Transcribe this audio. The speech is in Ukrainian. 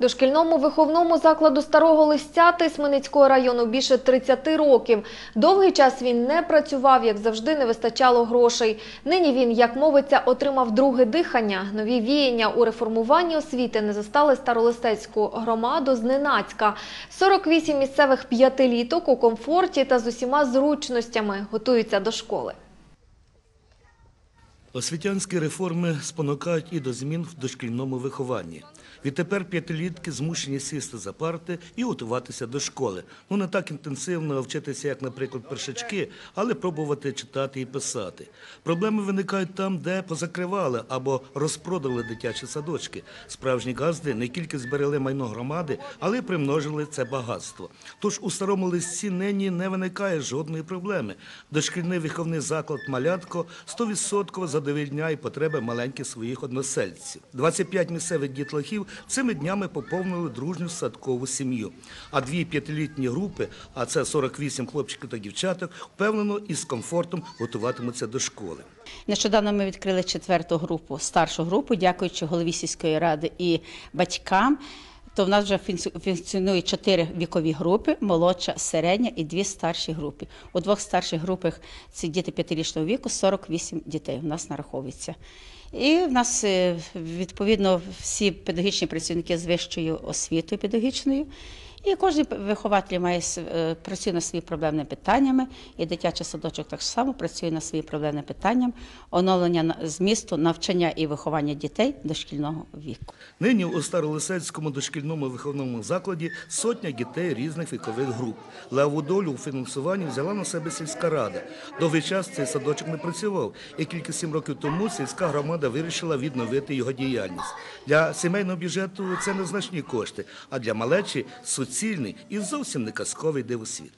Дошкільному виховному закладу Старого Листяти Сменицького району більше 30 років. Довгий час він не працював, як завжди, не вистачало грошей. Нині він, як мовиться, отримав друге дихання. Нові віяння у реформуванні освіти не застали Старолистецьку громаду зненацька. 48 місцевих п'ятиліток у комфорті та з усіма зручностями готуються до школи. Освітянські реформи спонукають і до змін в дошкільному вихованні. Відтепер п'ятилітки змушені сісти за парти і готуватися до школи. Ну не так інтенсивно вчитися, як, наприклад, першачки, але пробувати читати і писати. Проблеми виникають там, де позакривали або розпродали дитячі садочки. Справжні газди не тільки зберегли майно громади, але й примножили це багатство. Тож у старому листі нині не виникає жодної проблеми. Дошкільний виховний заклад Малятко 100% задовільняє потреби маленьких своїх односельців. 25 місцевих дітлахів цими днями поповнили дружню садкову сім'ю. А дві п'ятилітні групи, а це 48 хлопчиків та дівчаток, впевнено і з комфортом готуватимуться до школи. Нещодавно ми відкрили четверту групу, старшу групу, дякуючи голові сільської ради і батькам. То в нас вже функці- функціонує чотири вікові групи: молодша, середня і дві старші групи. У двох старших групах це діти п'ятирічного віку, 48 дітей У нас нараховується. І в нас е, відповідно всі педагогічні працівники з вищою освітою педагогічною. І кожен вихователь має е, працює над своїми проблемними питаннями, і дитячий садочок так само працює над своїм проблемним питанням оновлення змісту навчання і виховання дітей дошкільного віку. Нині у Старолисецькому дошкільному виховному закладі сотня дітей різних вікових груп. Леву долю у фінансуванні взяла на себе сільська рада. Довгий час цей садочок не працював, і кілька сім років тому сільська громада вирішила відновити його діяльність. Для сімейного бюджету це незначні кошти, а для малечі суцільний і зовсім не казковий дивосвіт.